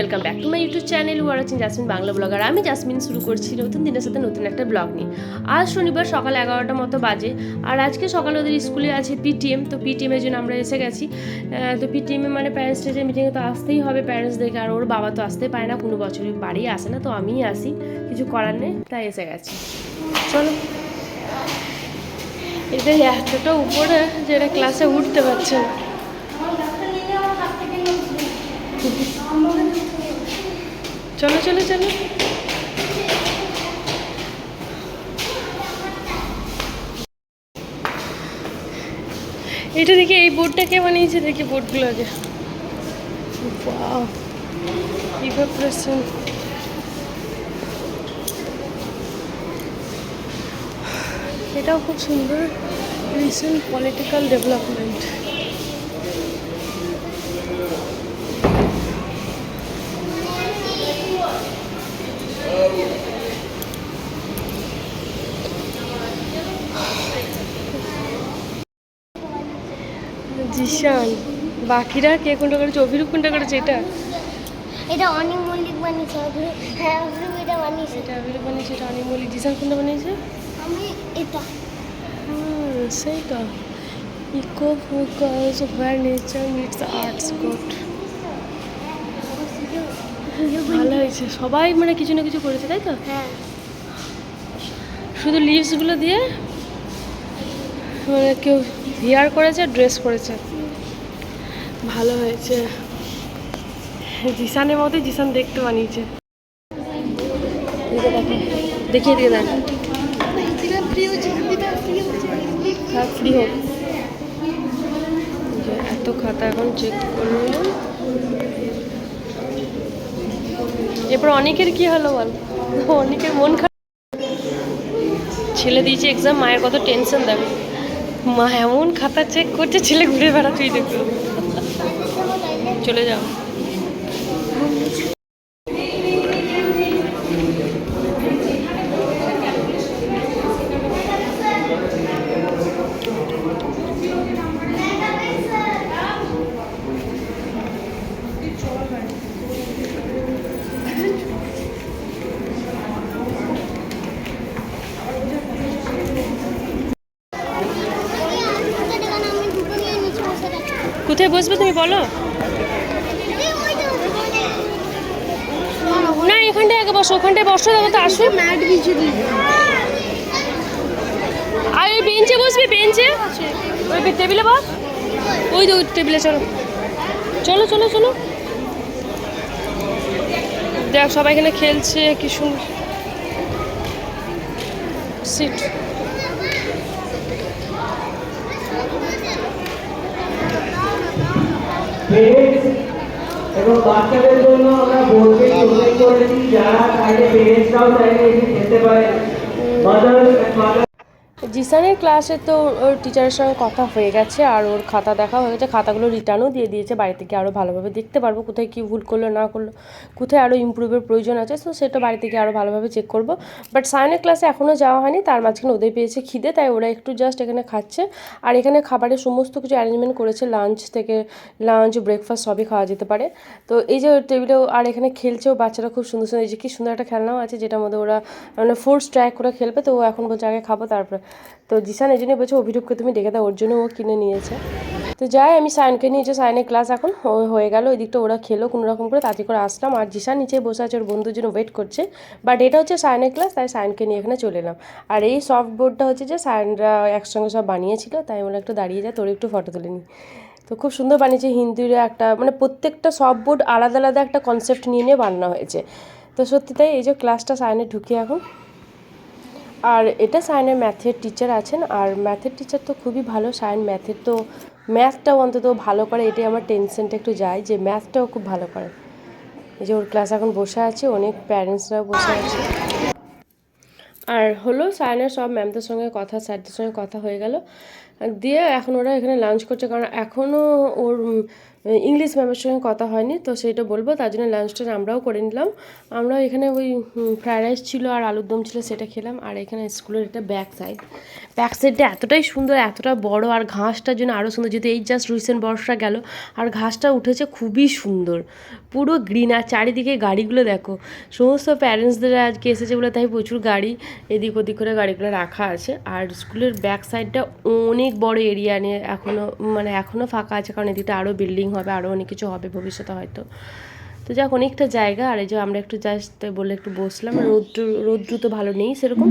Welcome back to my YouTube channel war আছেন Jasmin Bangla blogger আমি জাসমিন শুরু করছি নতুন দিনের সাথে নতুন একটা ব্লগ নিয়ে। আজ শনিবার সকাল এগারোটা মতো বাজে। আর আজকে সকালে ওদের স্কুলে আছে পিটিএম তো পিটিএমের জন্য আমরা এসে গেছি। তো পিটিএমে মানে প্যারেন্টস টিচার মিটিংয়ে তো আসতেই হবে প্যারেন্টসদেরকে আর ওর বাবা তো আসতে পারে না, কোনো বছরের বাড়ি আসে না, তো আমিই আসি। কিছু করার নেই, তাই এসে গেছি। চলো। এটা এতটা উপরে যে এরা ক্লাসে উঠতে পারছে না। চলো চলো চলো। এটা দেখি এই বোর্ডটা কে বানিয়েছে দেখি বোর্ডগুলো আগে। Wow. এটাও খুব সুন্দর। রিসেন্ট পলিটিক্যাল ডেভেলপমেন্ট জিশান বাকিরা কে কোনটা করেছে? অভিরূপ কোনটা করেছে? এটা? এটা অনেক মল্লিক বানিয়েছে অভিরূপ। হ্যাঁ অভিরূপ এটা বানিয়েছে। এটা অভিরূপ বানিয়েছে এটা অনেক মল্লিক। জিশান কোনটা বানিয়েছে? আমি এটা। হুম সেইটা eco focus where nature meets arts good ভালো হয়েছে। সবাই মানে কিছু না কিছু করেছে তাই তো? হ্যাঁ। শুধু লিভসগুলো দিয়ে মানে কেউ হেয়ার করেছে ড্রেস করেছে। ভালো হয়েছে। জিসানের মতো জিসান দেখতে বানিয়েছে। দেখিয়ে দিয়ে দেখ। প্রিয় হ্যাঁ ফ্রি হোক। এত খাতা এখন চেক করলাম। এরপর অনেকের কি হলো বল? অনেকের মন খারাপ। ছেলে দিয়েছে এক্সাম মায়ের কত টেনশন দেখ। মা এমন খাতা চেক করছে, ছেলে ঘুরে বেড়াচ্ছি দেখো। চলে যাও। কোথায় বসবে তুমি বলো না এখানটায় আগে বসো ওখানটায় বসো দেবো তো আসো ম্যাট বিছিয়ে দিই। আর ওই বেঞ্চে বসবি বেঞ্চে? ওই টেবিলে বস। ওই তো টেবিলে চলো। চলো চলো চলো। দেখ সবাই এখানে খেলছে কি সুন্দর। সিট পেরেন্টস এবং বাচ্চাদের জন্য আমরা বোর্ডে উল্লেখ করেছি যারা চাইলে পেরেন্টসরাও চাইলে এসে খেতে পারে। মাদার জিসানের ক্লাসে তো ওর টিচারের সঙ্গে কথা হয়ে গেছে আর ওর খাতা দেখা হয়ে গেছে। খাতাগুলো রিটার্নও দিয়ে দিয়েছে। বাড়ি থেকে আরও ভালোভাবে দেখতে পারব কোথায় কী ভুল করল, না করল, কোথায় আরও ইমপ্রুভের প্রয়োজন আছে। তো সেটা বাড়ি থেকে আরও ভালোভাবে চেক করব। বাট সায়নের ক্লাসে এখনও যাওয়া হয়নি। তার মাঝখানে ওদের পেয়েছে খিদে, তাই ওরা একটু জাস্ট এখানে খাচ্ছে। আর এখানে খাবারের সমস্ত কিছু অ্যারেঞ্জমেন্ট করেছে। লাঞ্চ থেকে লাঞ্চ ব্রেকফাস্ট সবই খাওয়া যেতে পারে। তো এই যে টেবিলেও আর এখানে খেলছেও বাচ্চারা খুব সুন্দর সুন্দর, এই যে কি সুন্দর একটা খেলনাও আছে যেটার মধ্যে ওরা মানে ফোর্স ট্র্যাক করে খেলবে। তো ও এখন বলছে, আগে খাব, তারপরে তো জিসান এই জন্যই বলছে, অভিরূপকে তুমি ডেকে দাও, ওর জন্য ও কিনে নিয়েছে। তো যাই, আমি সায়নকে নিয়েছে সায়নের ক্লাস এখন হয়ে গেল ওই দিকটা ওরা খেলো কোনো রকম করে তাড়াতাড়ি করে আসলাম। আর জিসান নিচে বসে আছে, ওর বন্ধুর জন্য ওয়েট করছে। বাট এটা হচ্ছে সায়নের ক্লাস তাই সায়নকে নিয়ে এখানে চলে এলাম। আর এই সফট বোর্ডটা হচ্ছে যে সায়নরা একসঙ্গে সব বানিয়েছিল, তাই আমরা একটু দাঁড়িয়ে যায় তোর একটু ফটো তুলে নিই। তো খুব সুন্দর বানিয়েছে, হিন্দির একটা মানে প্রত্যেকটা সব বোর্ড আলাদা আলাদা একটা কনসেপ্ট নিয়ে নিয়ে বানানো হয়েছে। তো সত্যি তাই এই যে ক্লাসটা সায়নে ঢুকি এখন। আর এটা সায়েনের ম্যাথের টিচার আছেন, আর ম্যাথের টিচার তো খুবই ভালো সায়েন ম্যাথের তো ম্যাথটাও অন্তত ভালো করে, এটাই আমার টেনশনটা একটু যায় যে ম্যাথটাও খুব ভালো করে। এই যে ওর ক্লাস এখন বসে আছে, অনেক প্যারেন্টসরাও বসে আছে। আর হলো সায়নের সব ম্যামদের সঙ্গে কথা স্যারদের সঙ্গে কথা হয়ে গেল। দিয়ে এখন ওরা এখানে লাঞ্চ করছে, কারণ এখনও ওর ইংলিশ ম্যামের সঙ্গে কথা হয়নি, তো সেটা বলব, তার জন্য লাঞ্চটা আমরাও করে নিলাম। আমরাও এখানে ওই ফ্রায়েড রাইস ছিল আর আলুর দম ছিল সেটা খেলাম, আর এখানে স্কুলের এটা ব্যাক সাইড ব্যাক সাইডটা এতটাই সুন্দর, এতটা বড়, আর ঘাসটার জন্য আরও সুন্দর, যেহেতু এই জাস্ট রিসেন্ট বর্ষা গেল, আর ঘাসটা উঠেছে খুবই সুন্দর। পুরো গ্রিন আর চারিদিকে গাড়িগুলো দেখো, সমস্ত প্যারেন্টসদের আজকে এসেছে বলে তাই প্রচুর গাড়ি, এদিক ওদিক করে গাড়িগুলো রাখা আছে, আর স্কুলের ব্যাক সাইডটা অনেক বড় এরিয়া নিয়ে এখনও মানে এখনও ফাঁকা আছে, কারণ এদিকটা আরও বিল্ডিং হবে আরও অনেক কিছু হবে ভবিষ্যতে হয়তো। তো যাক অনেকটা জায়গা আর এই যে আমরা একটু জাস্ট বলে একটু বসলাম। রোদ্র রোদ্রু তো ভালো নেই সেরকম।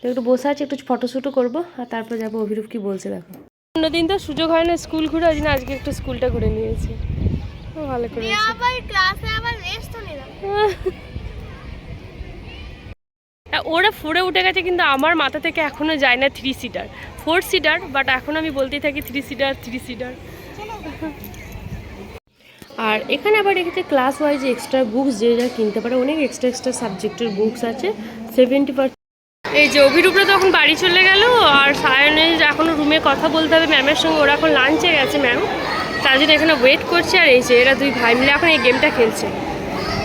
তো একটু বসে আছি একটু ফটোশ্যুটও করব আর তারপর যাব অভিরূপ কি বলছে দেখো। অন্যদিন তো সুযোগ হয় না স্কুল ঘুরে ওই জন্য আজকে একটু স্কুলটা ঘুরে নিয়েছি। ভালো করে আবার ক্লাসে আবার রেস্ট নিলাম ওরা ফোরে উঠে গেছে কিন্তু আমার মাথা থেকে এখনও যায় না three seater four seater but এখন আমি বলতেই থাকি থ্রি সিটার থ্রি সিটার আর এখানে আবার রেখেছে ক্লাস ওয়াইজ এক্সট্রা বুকস যে যা কিনতে পারে অনেক এক্সট্রা এক্সট্রা সাবজেক্টের বুকস আছে সেভেন্টি পার্সেন্ট এই যে অভিরূপরা তখন বাড়ি চলে গেল আর সায়নে এখনও রুমে কথা বলতে হবে ম্যামের সঙ্গে ওরা এখন লাঞ্চে গেছে ম্যাম তার জন্য এখানে ওয়েট করছে আর এই যে এরা দুই ভাই মিলে এখন এই গেমটা খেলছে।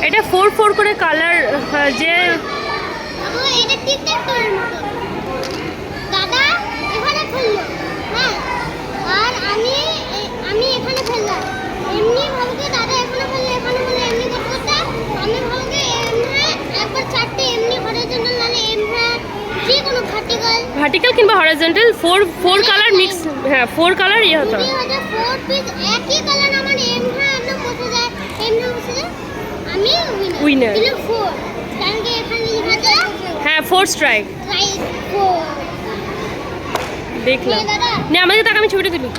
এটা ফোর ফোর করে কালার যে আবু এটা টিকটক করার মতো। দাদা এখানে ফেলল হ্যাঁ আর আমি আমি এখানে ফেললাম এমনি ভাবকে দাদা এখানে ফেলল এখানে ফেলল এমনি করতে করতে আমি ভাবকে এমনি একবার চারটে এমনি হরিজন্টাল নালে এমনি যে কোনো ভার্টিক্যাল কিংবা horizontal four four colour mix হ্যাঁ ফোর কালার ইয়ে হতো. উইনার হ্যাঁ ফোর স্ট্রাইক দেখলাম। না আমাদের তাকে আমি ছবিটা তুলি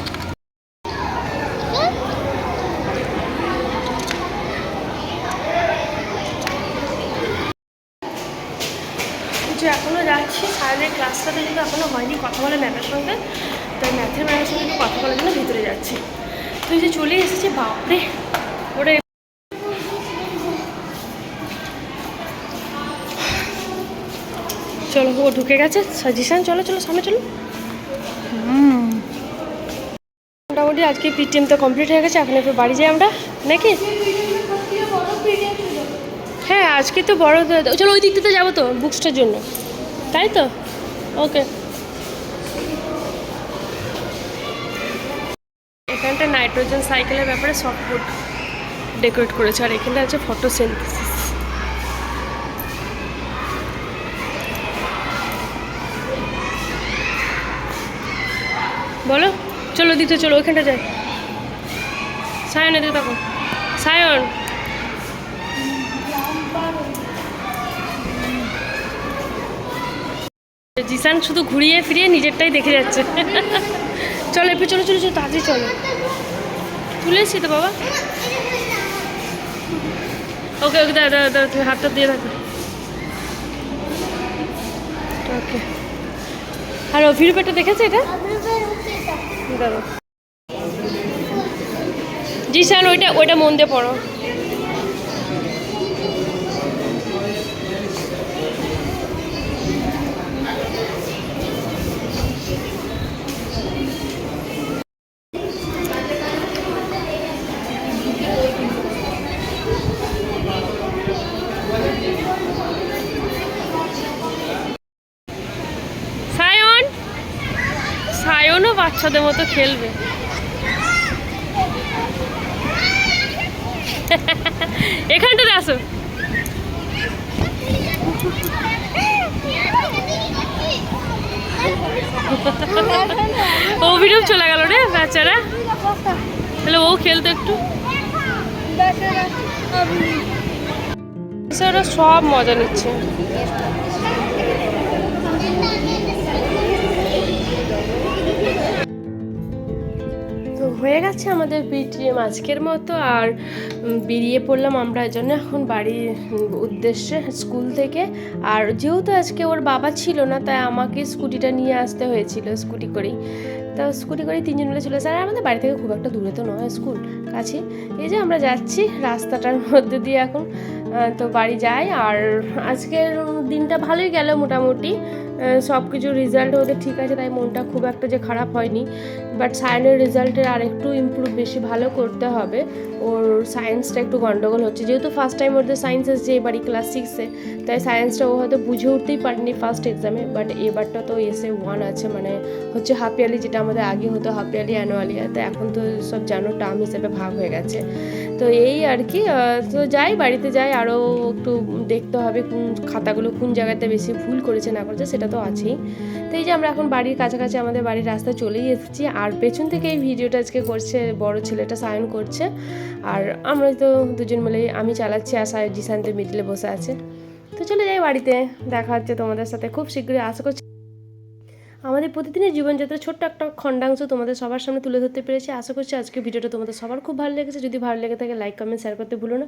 যে এখনও যাচ্ছি সায়নের ক্লাসটাতে কিন্তু এখনও হয়নি কথা বলে ম্যামের সঙ্গে। তাই ম্যাথের ম্যামের সঙ্গে একটু কথা বলার জন্য ভিতরে যাচ্ছি। তুই যে চলে এসেছি বাপরে! ওটা চলো ও ঢুকে গেছে। সাজেশান চলো চলো সামনে চলো। মোটামুটি আজকে পিটিএম তো কমপ্লিট হয়ে গেছে এখন একটু বাড়ি যাই আমরা নাকি? হ্যাঁ আজকে তো বড় চলো ওই দিকটাতে যাব তো বুকসটার জন্য। তাই তো? ওকে এখানটা নাইট্রোজেন সাইকেলের ব্যাপারে সফটবোর্ড ডেকোরেট করেছে, আর এখানটা আছে ফটোসিনথেসিস বলো, চলো দিতে, চলো, ওইখানটা যাই। সায়ন, এদিকে তখন সায়ন! জিসান শুধু ঘুরিয়ে ফিরিয়ে নিজেরটাই দেখে যাচ্ছে। চলো এরপর চলো চলো চলো, তাড়াতাড়ি চলো। তুলে এসছি তো বাবা। ওকে ওকে দাদা দাদা তুমি হাতটা দিয়ে থাকো ওকে। আর অভিরূপটা দেখেছে এটা? দাদা জি স্যার ওইটা ওইটা মন দিয়ে পড়ো। বাচ্চাদের মতো খেলবে। এখানটাতে আসো। অভিনব চলে গেল রে বাচ্চারা। তাহলে ও খেলতো একটু। সব মজা নিচ্ছে। হয়ে গেছে আমাদের পিটিএম আজকের মতো। আর বেরিয়ে পড়লাম আমরা এই জন্য এখন বাড়ির উদ্দেশ্যে স্কুল থেকে। আর যেহেতু আজকে ওর বাবা ছিল না, তাই আমাকে স্কুটিটা নিয়ে আসতে হয়েছিল স্কুটি করেই। তো স্কুটি করেই তিনজন মিলে চলে আসে আর আমাদের বাড়ি থেকে খুব একটা দূরে তো নয় স্কুল, কাছে। এই যে আমরা যাচ্ছি রাস্তাটার মধ্যে দিয়ে এখন তো বাড়ি যাই। আর আজকের দিনটা ভালোই গেল মোটামুটি। সব কিছু রেজাল্ট ওদের ঠিক আছে, তাই মনটা খুব একটা যে খারাপ হয়নি। বাট সায়েন্সের রেজাল্টের আর একটু ইমপ্রুভ বেশি ভালো করতে হবে। ওর সায়েন্সটা একটু গন্ডগোল হচ্ছে। যেহেতু ফার্স্ট টাইম ওদের সায়েন্স এসছে এবারই ক্লাস সিক্সে তাই সায়েন্সটা ও হয়তো বুঝে উঠতেই পারেনি ফার্স্ট এক্সামে বাট এবারটা তো এসে ওয়ান আছে মানে হচ্ছে হাফ ইয়ারলি যেটা আমাদের আগে হতো হাফ ইয়ারলি অ্যানুয়ালি তো এখন তো সব জানো টার্ম হিসেবে ভাগ হয়ে গেছে। তো এই আর কি তো যাই, বাড়িতে যাই আরও একটু দেখতে হবে কোন খাতাগুলো কোন জায়গাতে বেশি ভুল করেছে না করেছে সেটা তো আছেই। তো এই যে আমরা এখন বাড়ির কাছাকাছি আমাদের বাড়ির রাস্তায় চলেই এসেছি, আর পেছন থেকে এই ভিডিওটা আজকে করছে বড় ছেলেটা সায়ন করছে, আর আমরা তো দুজন মিলেই, আমি চালাচ্ছি আর জিসান্তে মিডলে বসে আছে। তো চলে যাই বাড়িতে, দেখা হচ্ছে তোমাদের সাথে খুব শীঘ্রই, আশা করছি আমাদের প্রতিদিনের জীবনযাত্রা ছোট্ট একটা খণ্ডাংশ তোমাদের সবার সামনে তুলে ধরতে পেরেছি। আশা করছি আজকে ভিডিওটা তোমাদের সবার খুব ভালো লেগেছে। যদি ভালো লেগে থাকে লাইক কমেন্ট শেয়ার করতে ভুলো না।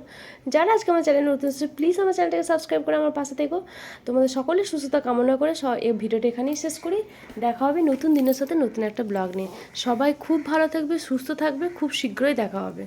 যারা আজকে আমার চ্যানেল নতুন এসেছে প্লিজ আমার চ্যানেলটাকে সাবস্ক্রাইব করে আমার পাশে থেকো। তোমাদের সকলের সুস্থতা কামনা করে এই ভিডিওটা এখানেই শেষ করি। দেখা হবে নতুন দিনের সাথে নতুন একটা ব্লগ নিয়ে। সবাই খুব ভালো থাকবে, সুস্থ থাকবে, খুব শীঘ্রই দেখা হবে।